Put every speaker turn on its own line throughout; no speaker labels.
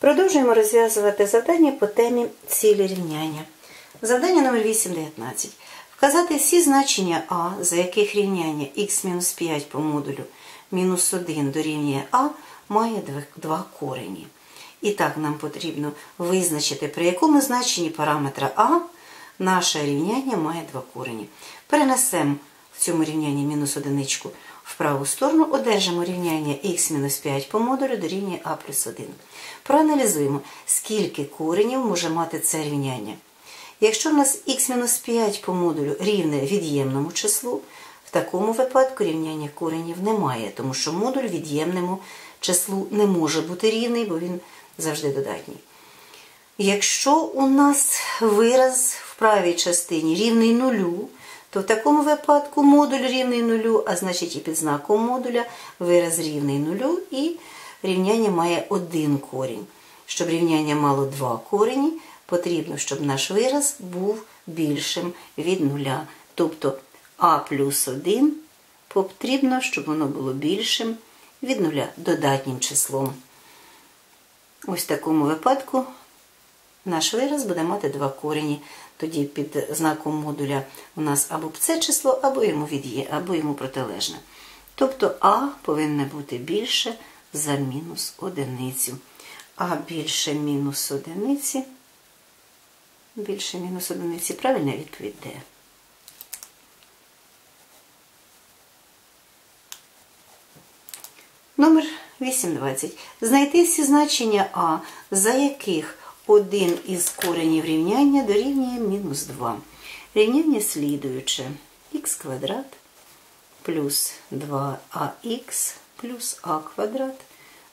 Продовжуємо розв'язувати завдання по темі цілі рівняння. Завдання номер 8.19. Вказати всі значення А, за яких рівняння х-5 по модулю мінус 1 дорівнює А, має два корені. І так нам потрібно визначити, при якому значенні параметра А наше рівняння має два корені. Перенесемо в цьому рівнянні мінус одиничку в праву сторону, одержимо рівняння х-5 по модулю дорівнює А плюс 1. Проаналізуємо, скільки коренів може мати це рівняння. Якщо в нас х-5 по модулю рівне від'ємному числу, в такому випадку рівняння коренів немає, тому що модуль від'ємному числу не може бути рівний, бо він завжди додатній. Якщо у нас вираз в правій частині рівний нулю, то в такому випадку модуль рівний нулю, а значить і під знаком модуля вираз рівний нулю і рівняння має один корінь. Щоб рівняння мало два корені, потрібно, щоб наш вираз був більшим від нуля. Тобто а плюс 1 потрібно, щоб воно було більшим від нуля додатнім числом. Ось в такому випадку наш вираз буде мати два корені. Тоді під знаком модуля у нас або це число, або йому від'є, або йому протилежне. Тобто А повинне бути більше за мінус одиницю. А більше мінус одиниці, більше мінус одиниці, правильна відповідь Д. Номер 820. Знайти всі значення А, за яких один із коренів рівняння дорівнює мінус 2. Рівняння слідуюче х квадрат плюс 2ах плюс а квадрат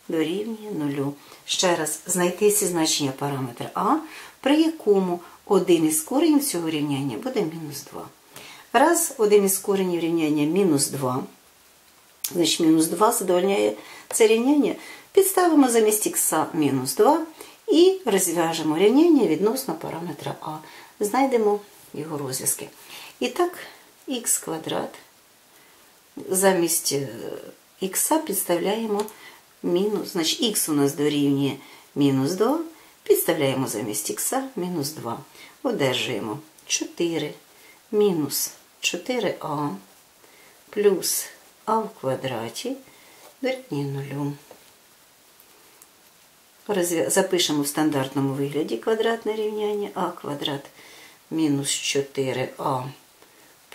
дорівнює 0. Ще раз, знайти всі значення параметра А, при якому один із коренів цього рівняння буде мінус 2. Раз один із коренів рівняння мінус 2, значить мінус 2 задовольняє це рівняння, підставимо замість х мінус 2 і розв'яжемо рівняння відносно параметра А. Знайдемо його розв'язки. І так, х квадрат замість х підставляємо мінус, значить х у нас дорівнює мінус 2, підставляємо замість х мінус 2. Одержуємо 4 мінус 4а плюс а в квадраті дорівнює 0. Запишемо в стандартному вигляді квадратне рівняння а квадрат мінус 4а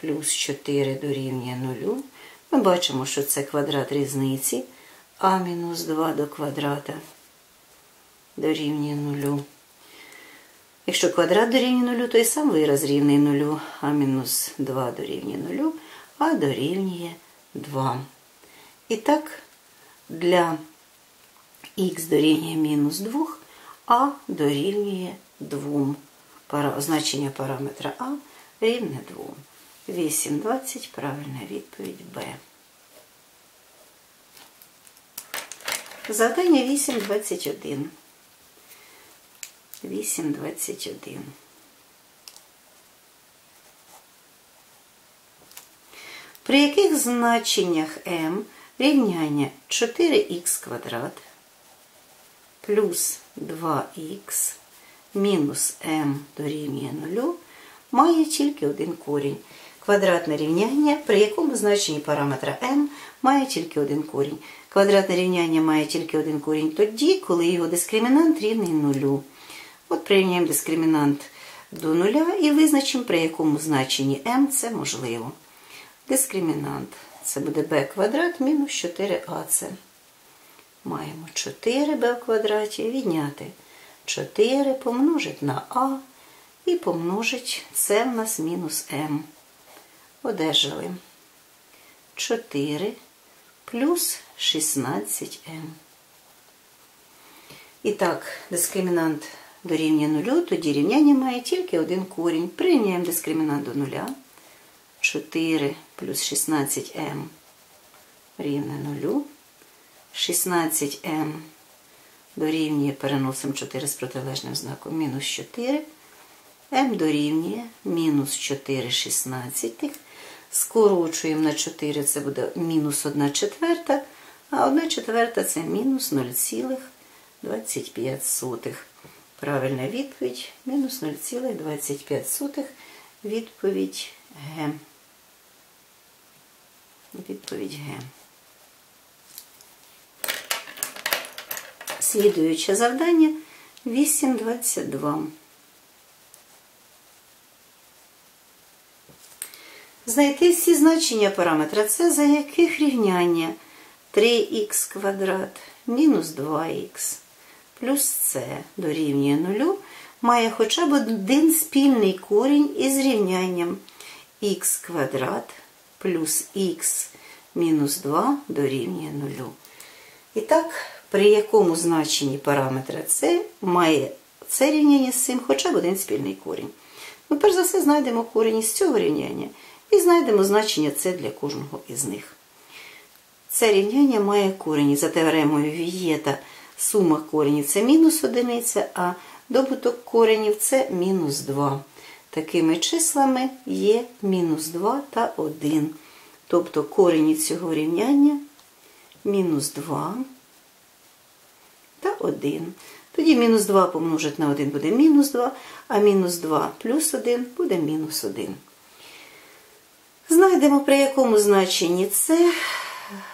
плюс 4 дорівнює 0. Ми бачимо, що це квадрат різниці а мінус 2 до квадрата дорівнює 0. Якщо квадрат дорівнює 0, то і сам вираз рівний 0, а мінус 2 дорівнює 0, а дорівнює 2. І так, для х дорівнює мінус 2, а дорівнює 2. Значення параметра А рівне 2. 8,20 правильна відповідь Б. Завдання 8,21. 8,21. При яких значеннях m рівняння 4х квадрат плюс 2х мінус m дорівнює 0 має тільки один корінь. Квадратне рівняння, при якому значенні параметра m має тільки один корінь. Квадратне рівняння має тільки один корінь тоді, коли його дискримінант рівний нулю. От прирівняємо дискримінант до нуля і визначимо, при якому значенні m це можливо. Дискримінант це буде b квадрат мінус 4ac. Маємо 4b в квадраті відняти 4 помножить на а і помножить це в нас мінус m. Одержали 4 плюс 16m. І так, дискримінант дорівнює нулю, тоді рівняння має тільки один корінь. Прирівняємо дискримінант до нуля. 4 плюс 16m рівне нулю. 16m дорівнює, переносимо 4 з протилежним знаком, мінус 4. m дорівнює мінус 4 16 скорочуємо на 4, це буде мінус 1 четверта, а 1 четверта це мінус 0,25. Правильна відповідь мінус 0,25. Відповідь Г. Відповідь Г. Слідуюче завдання 8.22. Знайти всі значення параметра С, за яких рівняння 3х квадрат мінус 2х плюс С дорівнює 0 має хоча б один спільний корінь із рівнянням х квадрат плюс х мінус 2 дорівнює 0. І так, при якому значенні параметра С має це рівняння з цим хоча б один спільний корінь. Ми перш за все знайдемо корінь із цього рівняння і знайдемо значення С для кожного із них. Це рівняння має корені за теоремою Вієта. Сума коренів це мінус одиниця, а добуток коренів це мінус 2. Такими числами є мінус 2 та 1. Тобто корені цього рівняння мінус 2 та 1. Тоді мінус 2 помножити на 1 буде мінус 2, а мінус 2 плюс 1 буде мінус 1. Знайдемо, при якому значенні це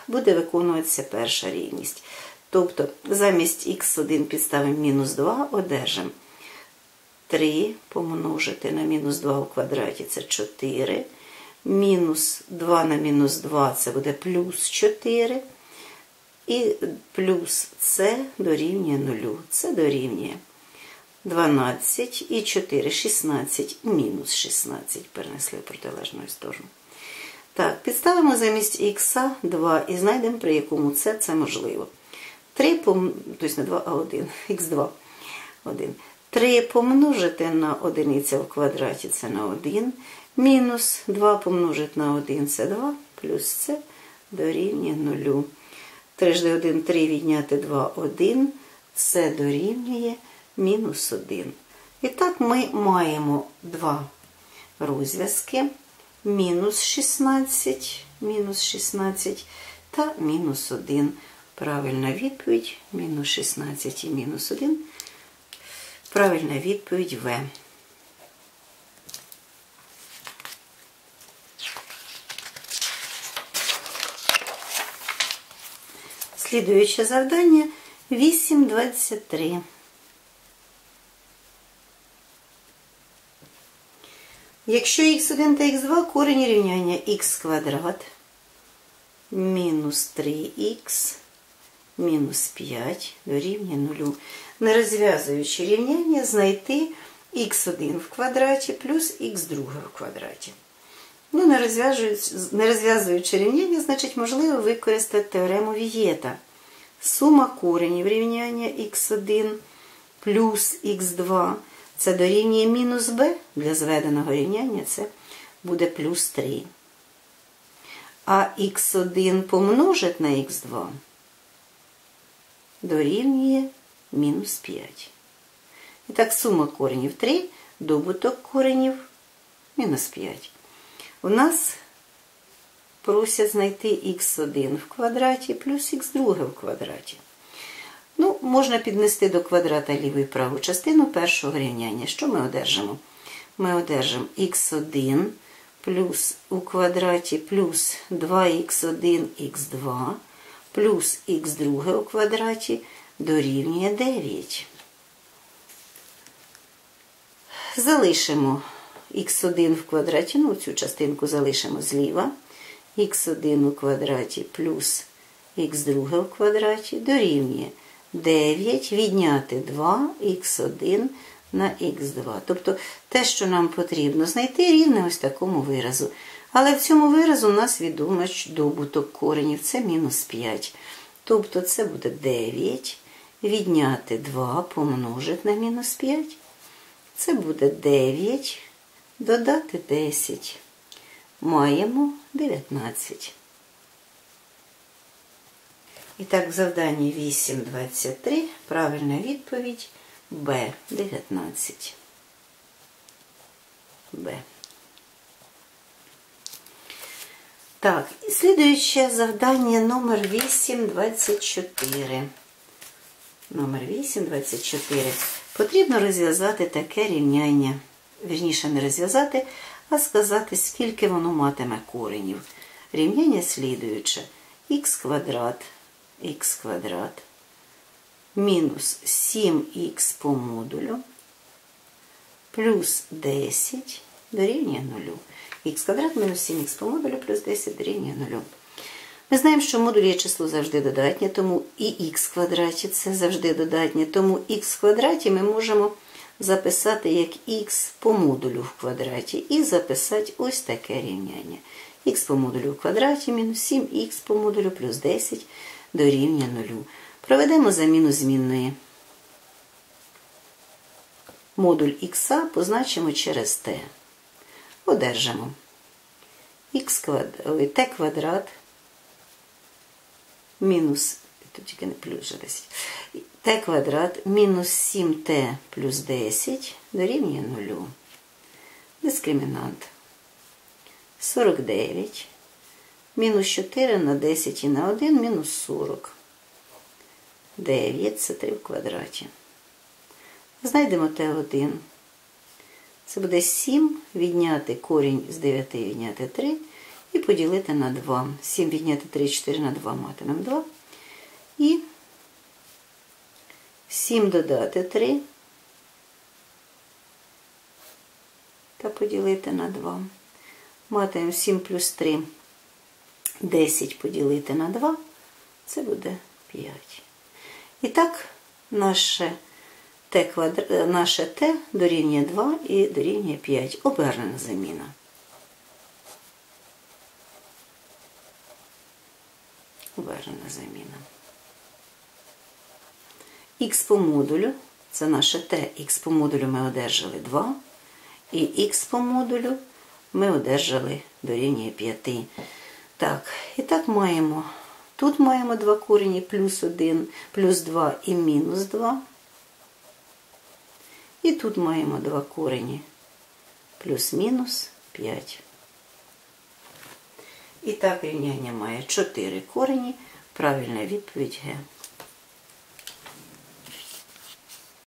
буде виконуватися перша рівність. Тобто замість х1 підставимо мінус 2, одержимо 3 помножити на мінус 2 у квадраті це 4. Мінус 2 на мінус 2 це буде плюс 4. І плюс це дорівнює 0. Це дорівнює 12 і 4, 16, мінус 16 перенесли в протилежну сторону. Так, підставимо замість х 2 і знайдемо, при якому це це можливо. 3 пом... тобто не 2, а 1, х2. 1. 3 помножити на одиниця в квадраті це на 1. Мінус 2 помножити на 1 це 2, плюс це дорівнює 0. 3 жди 1, 3 відняти 2, 1. Це дорівнює мінус 1. І так ми маємо два розв'язки. Мінус 16, мінус 16 та мінус 1. Правильна відповідь мінус 16 і мінус 1. Правильна відповідь В. Слідуюче завдання 8.23. Якщо х1 та х2 корені рівняння х квадрат мінус 3х мінус 5 дорівнює 0. Не розв'язуючи рівняння, знайти х1 в квадраті плюс х2 в квадраті. Ну, не розв'язуючи, не розв'язуючи рівняння, значить, можливо використати теорему Вієта. Сума коренів рівняння х1 плюс х2 це дорівнює мінус b для зведеного рівняння це буде плюс 3. А х1 помножить на х2 дорівнює мінус 5. І так, сума коренів 3, добуток коренів мінус 5. У нас просять знайти х1 в квадраті плюс х2 в квадраті. Ну, Можна піднести до квадрата ліву і праву частину першого рівняння. Що ми одержимо? Ми одержимо х1 плюс у квадраті плюс 2х1 х2 плюс х2 у квадраті дорівнює 9. Залишимо х1 в квадраті, ну цю частинку залишимо зліва. х1 у квадраті плюс х2 в квадраті дорівнює 9 відняти 2 х1 на х2. Тобто те, що нам потрібно знайти рівне ось такому виразу. Але в цьому виразу у нас відомо добуток коренів це мінус 5. Тобто це буде 9. Відняти 2 помножити на мінус 5. Це буде 9. Додати 10. Маємо 19. І так, в завданні 8.23 правильна відповідь Б 19. Б. Так, і слідуюче завдання номер 8.24. Номер 8, 24. Потрібно розв'язати таке рівняння. Вірніше не розв'язати, а сказати, скільки воно матиме коренів. Рівняння слідуюче. х квадрат, х квадрат, мінус 7х по модулю, плюс 10 дорівнює 0. х квадрат мінус 7х по модулю плюс 10 дорівнює 0. Ми знаємо, що модуль є число завжди додатнє, тому і х квадраті це завжди додатнє, тому х квадраті ми можемо записати як х по модулю в квадраті і записати ось таке рівняння. х по модулю в квадраті мінус 7х по модулю плюс 10 дорівнює 0. Проведемо заміну змінної. Модуль х позначимо через t. Одержимо t квадрат мінус, тут не плюс вже 10, t квадрат мінус 7t плюс 10 дорівнює 0. Дискримінант 49. Мінус 4 на 10 і на 1 мінус 40. 9 це 3 в квадраті. Знайдемо t1. Це буде 7 відняти корінь з 9 відняти 3 і поділити на 2. 7 відняти 3, 4 на 2 матимемо 2. І 7 додати 3 та поділити на 2. Матимемо 7 плюс 3, 10 поділити на 2, це буде 5. І так, наше t, квадр... наше t дорівнює 2 і дорівнює 5. Обернена заміна. Обернена заміна. Х по модулю, це наше t, х по модулю ми одержали 2, і х по модулю ми одержали дорівнює 5. Так, і так маємо. Тут маємо два корені плюс 1, плюс 2 і мінус 2. І тут маємо два корені плюс-мінус 5. І так рівняння має 4 корені. Правильна відповідь Г.